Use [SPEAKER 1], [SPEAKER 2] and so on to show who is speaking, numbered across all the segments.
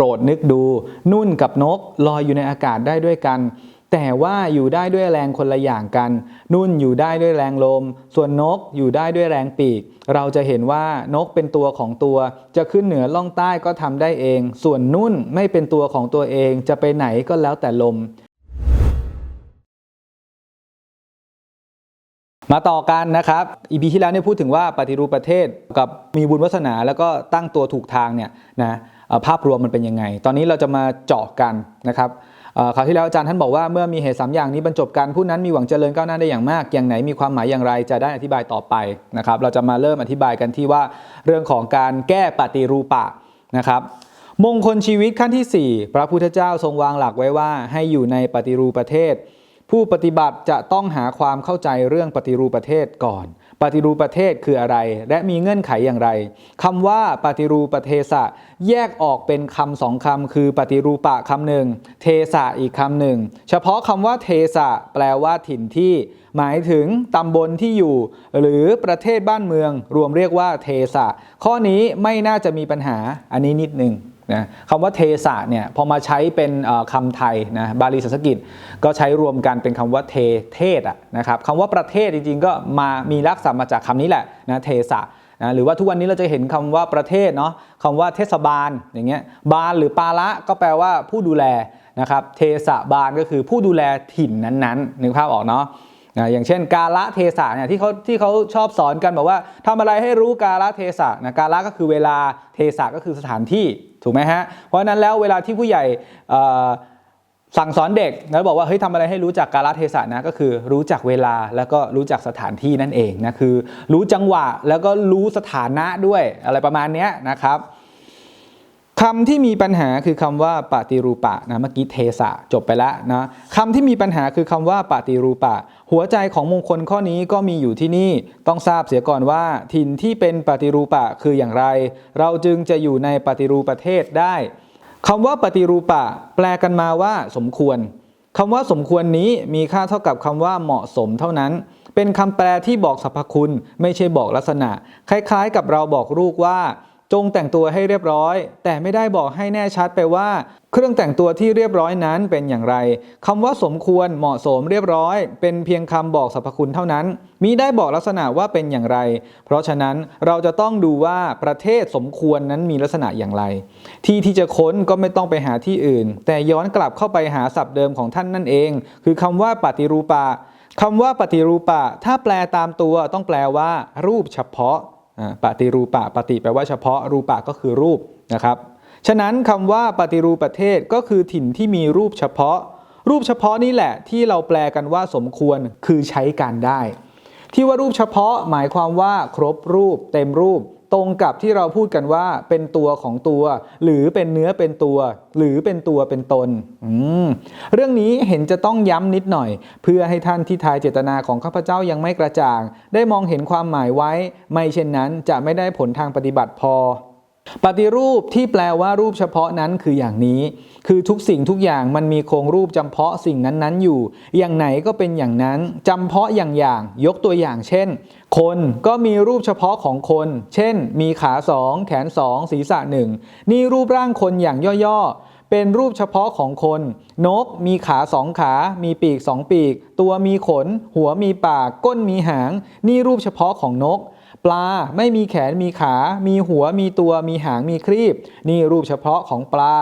[SPEAKER 1] รดนึกดู นุ่นกับนกลอยอยู่ในอากาศได้ด้วยกัน แต่ว่าอยู่ได้ด้วยแรงคนละอย่างกัน นุ่นอยู่ได้ด้วยแรงลม ส่วนนกอยู่ได้ด้วยแรงปีก เราจะเห็นว่านกเป็นตัวของตัว จะขึ้นเหนือล่องใต้ก็ทำได้เอง ส่วนนุ่นไม่เป็นตัวของตัวเอง จะไปไหนก็แล้วแต่ลมมาต่อกันนะครับอีพีที่แล้วเนี่ยพูดถึงว่าปฏิรูปประเทศกับมีบุญวาสนาแล้วก็ตั้งตัวถูกทางเนี่ยนะ ภาพรวมมันเป็นยังไง ตอนนี้เราจะมาเจาะกันนะครับคราวที่แล้วอาจารย์ท่านบอกว่าเมื่อมีเหตุสามอย่างนี้บรรจบกันผู้นั้นมีหวังเจริญก้าวหน้าได้อย่างมาก อย่างไหนมีความหมายอย่างไรจะได้อธิบายต่อไปนะครับ เราจะมาเริ่มอธิบายกันที่ว่าเรื่องของการแก้ปฏิรูปะนะครับ มงคลชีวิตขั้นที่ 4 พระพุทธเจ้าทรงวางหลักไว้ว่า ให้อยู่ในปฏิรูปประเทศ ผู้ปฏิบัติจะต้องหาความเข้าใจเรื่องปฏิรูปประเทศก่อน ปฏิรูปประเทศคืออะไร และมีเงื่อนไขอย่างไรคำว่าปฏิรูประเทศะแยกออกเป็นคำสองคำคือปฏิรูปะคำหนึ่งเทศะอีกคำหนึ่ง เฉพาะคำว่าเทศะแปลว่าถิ่นที่ หมายถึงตำบลที่อยู่ หรือประเทศบ้านเมือง รวมเรียกว่าเทศะข้อนี้ไม่น่าจะมีปัญหาอันนี้นิดหนึ่ง นะคำว่าเทสะเนี่ยพอมาใช้เป็นคำไทยนะบาลีสันสกฤตก็ใช้รวมกันเป็นคำว่าเทเทศะนะครับคำว่าประเทศจริงๆ ก็มามีลักษณะมาจากคำนี้แหละนะเทสะนะหรือว่าทุกวันนี้เราจะเห็นคำว่าประเทศเนาะคำว่าเทศบาลอย่างเงี้ยบาลหรือปาละก็แปลว่าผู้ดูแลนะครับเทสะบาลก็คือผู้ดูแลถิ่นนั้นๆนึกภาพออกเนาะนะอย่างเช่น กาละเทศะเนี่ยที่เขาที่เขาชอบสอนกันบอกว่าทำอะไรให้รู้กาละเทศะนะกาละก็คือเวลาเทศะก็คือสถานที่ ถูกไหมฮะ เพราะนั้นแล้วเวลาที่ผู้ใหญ่สั่งสอนเด็กแล้วบอกว่าเฮ้ยทำอะไรให้รู้จักกาลเทศะนะก็คือรู้จักเวลาแล้วก็รู้จักสถานที่นั่นเองนะคือรู้จังหวะแล้วก็รู้สถานะด้วยอะไรประมาณนี้นะครับ คำที่มีปัญหาคือคำว่าปฏิรูปะนะเมื่อกี้เทสะจบไปแล้วนะคำที่มีปัญหาคือคำว่าปฏิรูปะ หัวใจของมงคลข้อนี้ก็มีอยู่ที่นี่ต้องทราบเสียก่อนว่า ถิ่นที่เป็นปฏิรูปะคืออย่างไร เราจึงจะอยู่ในปฏิรูปประเทศได้คำว่าปฏิรูปะ แปลกันมาว่า สมควรคำว่าสมควรนี้มีค่าเท่ากับคำว่าเหมาะสมเท่านั้น เป็นคำแปลที่บอกสรรพคุณ ไม่ใช่บอกลักษณะ คล้ายๆ กับเราบอกลูกว่า จงแต่งตัวให้เรียบร้อย แต่ไม่ได้บอกให้แน่ชัดไปว่า เครื่องแต่งตัวที่เรียบร้อยนั้นเป็นอย่างไรคำว่าสมควรเหมาะสมเรียบร้อย เป็นเพียงคำบอกสรรพคุณเท่านั้นมิได้บอกลักษณะว่าเป็นอย่างไร เพราะฉะนั้นเราจะต้องดูว่าประเทศสมควรนั้นมีลักษณะอย่างไร ที่ที่จะค้นก็ไม่ต้องไปหาที่อื่น แต่ย้อนกลับเข้าไปหาศัพท์เดิมของท่านนั่นเอง คือคำว่าปฏิรูปะคำว่าปฏิรูปะ ถ้าแปลตามตัวต้องแปลว่า รูปเฉพาะ ปฏิรูปะปฏิแปลว่าเฉพาะรูปะก็คือรูปนะครับ ฉะนั้นคำว่าปฏิรูปประเทศก็คือถิ่นที่มีรูปเฉพาะ รูปเฉพาะนี่แหละที่เราแปลกันว่าสมควรคือใช้การได้ ที่ว่ารูปเฉพาะหมายความว่าครบรูป เต็มรูป ตรงกับที่เราพูดกันว่าเป็นตัวของตัว หรือเป็นเนื้อเป็นตัว หรือเป็นตัวเป็นตนอืมเรื่องนี้เห็นจะต้องย้ำนิดหน่อย เพื่อให้ท่านที่ทายเจตนาของข้าพเจ้ายังไม่กระจ่าง ได้มองเห็นความหมายไว้ ไม่เช่นนั้นจะไม่ได้ผลทางปฏิบัติพอ ปฏิรูปที่แปลว่ารูปเฉพาะนั้นคืออย่างนี้ คือทุกสิ่งทุกอย่างมันมีโครงรูปจำเพาะสิ่งนั้นๆอยู่ อย่างไหนก็เป็นอย่างนั้นจำเพาะอย่างอย่างยกตัวอย่างเช่น คนก็มีรูปเฉพาะของคน เช่น มีขาสองแขนสองศีรษะหนึ่งนี่รูปร่างคนอย่างย่อๆ เป็นรูปเฉพาะของคน นกมีขาสองขา มีปีกสองปีก ตัวมีขน หัวมีปาก ก้นมีหาง นี่รูปเฉพาะของนก ปลาไม่มีแขนมีขา มีหัวมีตัวมีหางมีครีบ นี่รูปเฉพาะของปลา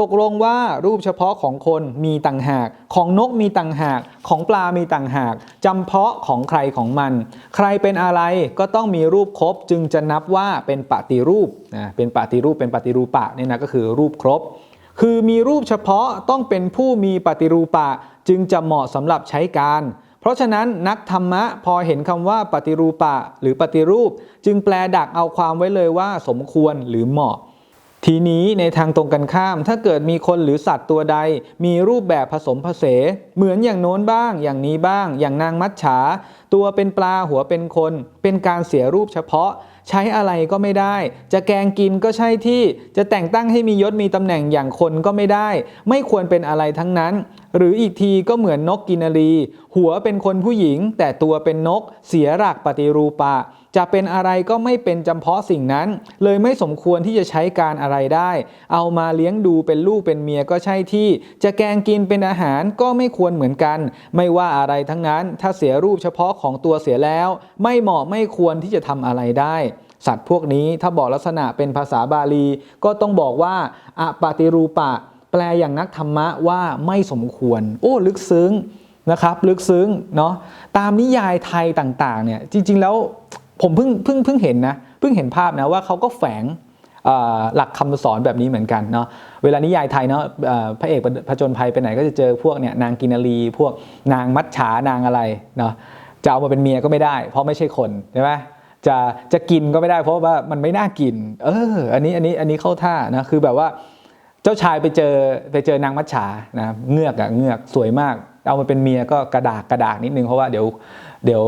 [SPEAKER 1] ตกลงว่ารูปเฉพาะของคนมีต่างหาก ของนกมีต่างหาก ของปลามีต่างหากจำเพาะของใครของมัน ใครเป็นอะไรก็ต้องมีรูปครบจึงจะนับว่าเป็นปฏิรูปนะเป็นปฏิรูปเป็นปฏิรูปะเนี่ยนะก็คือรูปครบ คือมีรูปเฉพาะต้องเป็นผู้มีปฏิรูปะจึงจะเหมาะสำหรับใช้การ เพราะฉะนั้นนักธรรมะพอเห็นคำว่าปฏิรูปะหรือปฏิรูป จึงแปลดักเอาความไว้เลยว่าสมควรหรือเหมาะ ทีนี้ในทางตรงกันข้ามถ้าเกิดมีคนหรือสัตว์ตัวใด มีรูปแบบผสมผสมเหมือนอย่างโน้นบ้าง อย่างนี้บ้าง อย่างนางมัจฉา ตัวเป็นปลาหัวเป็นคน เป็นการเสียรูปเฉพาะ ใช้อะไรก็ไม่ได้ จะแกงกินก็ใช่ที่ จะแต่งตั้งให้มียศมีตำแหน่งอย่างคนก็ไม่ได้ ไม่ควรเป็นอะไรทั้งนั้น หรืออีกทีก็เหมือนนกกินรี หัวเป็นคนผู้หญิง แต่ตัวเป็นนก เสียหลักปฏิรูปะ จะเป็นอะไรก็ไม่เป็นจำเพาะสิ่งนั้น เลยไม่สมควรที่จะใช้การอะไรได้ เอามาเลี้ยงดูเป็นลูกเป็นเมียก็ใช่ที่ จะแกงกินเป็นอาหารก็ไม่ควรเหมือนกัน ไม่ว่าอะไรทั้งนั้น ถ้าเสียรูปเฉพาะของตัวเสียแล้ว ไม่เหมาะไม่ควรที่จะทำอะไรได้สัตว์พวกนี้ถ้าบอกลักษณะเป็นภาษาบาลี ก็ต้องบอกว่าอปฏิรูปะ แปลอย่างนักธรรมะว่าไม่สมควร โอ้ ลึกซึ้งนะครับ ลึกซึ้งเนาะตามนิยายไทยต่างๆเนี่ยจริง ๆ แล้ว ผมเพิ่งเพิ่งเพิ่งเห็นนะเพิ่งเห็นภาพนะว่าเขาก็แฝงหลักคำสอนแบบนี้เหมือนกันเนาะเวลานิยายไทยเนาะพระเอกผจญภัยไปไหนก็จะเจอพวกเนี่ยนางกินารีพวกนางมัจฉานางอะไรเนาะจะเอามาเป็นเมียก็ไม่ได้ เพราะไม่ใช่คนใช่ไหมจะจะกินก็ไม่ได้ เพราะว่ามันไม่น่ากิน เออ อันนี้อันนี้อันนี้เข้าท่านะคือแบบว่าเจ้าชายไปเจอไปเจอนางมัจฉานะเงือกอะเงือกสวยมาก เอามาเป็นเมียก็กระดากกระดากนิดนึงเพราะว่าเดี๋ยวเดี๋ยว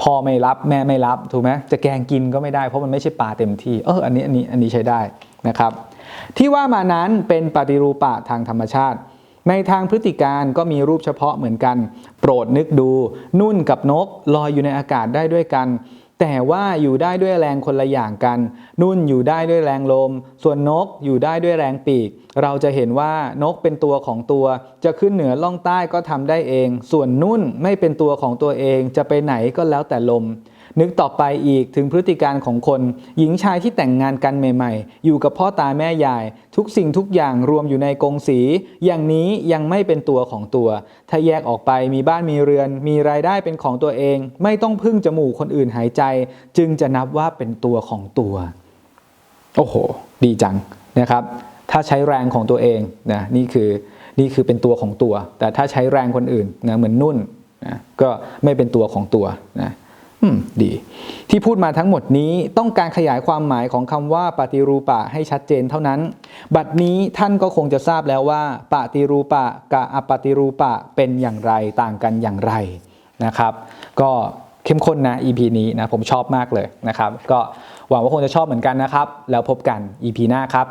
[SPEAKER 1] พ่อไม่รับแม่ไม่รับถูกไหมจะแกงกินก็ไม่ได้เพราะมันไม่ใช่ปลาเต็มที่เอออันนี้อันนี้อันนี้ใช้ได้นะครับ ที่ว่ามานั้นเป็นปฏิรูปะทางธรรมชาติ ในทางพฤติการก็มีรูปเฉพาะเหมือนกัน โปรดนึกดูนุ่นกับนกลอยอยู่ในอากาศได้ด้วยกัน แต่ว่าอยู่ได้ด้วยแรงคนละอย่างกัน นุ่นอยู่ได้ด้วยแรงลม ส่วนนกอยู่ได้ด้วยแรงปีก เราจะเห็นว่านกเป็นตัวของตัว จะขึ้นเหนือล่องใต้ก็ทำได้เอง ส่วนนุ่นไม่เป็นตัวของตัวเองจะไปไหนก็แล้วแต่ลม นึกต่อไปอีกถึงพฤติการของคน หญิงชายที่แต่งงานกันใหม่ๆ อยู่กับพ่อตาแม่ยาย ทุกสิ่งทุกอย่างรวมอยู่ในกรงสี อย่างนี้ยังไม่เป็นตัวของตัว ถ้าแยกออกไปมีบ้านมีเรือน มีรายได้เป็นของตัวเอง ไม่ต้องพึ่งจมูกคนอื่นหายใจ จึงจะนับว่าเป็นตัวของตัว โอ้โห ดีจังนะครับ ถ้าใช้แรงของตัวเองนะนี่คือนี่คือเป็นตัวของตัว แต่ถ้าใช้แรงคนอื่นนะเหมือนนุ่นนะก็ไม่เป็นตัวของตัวนะ อืมดี ที่พูดมาทั้งหมดนี้ต้องการขยายความหมายของคำว่าปฏิรูปะให้ชัดเจนเท่านั้น บัดนี้ท่านก็คงจะทราบแล้วว่าปฏิรูปะกับอปฏิรูปะเป็นอย่างไรต่างกันอย่างไรนะครับ ก็เข้มข้นนะ EP นี้นะผมชอบมากเลยนะครับ ก็หวังว่าคงจะชอบเหมือนกันนะครับ แล้วพบกัน EP หน้าครับ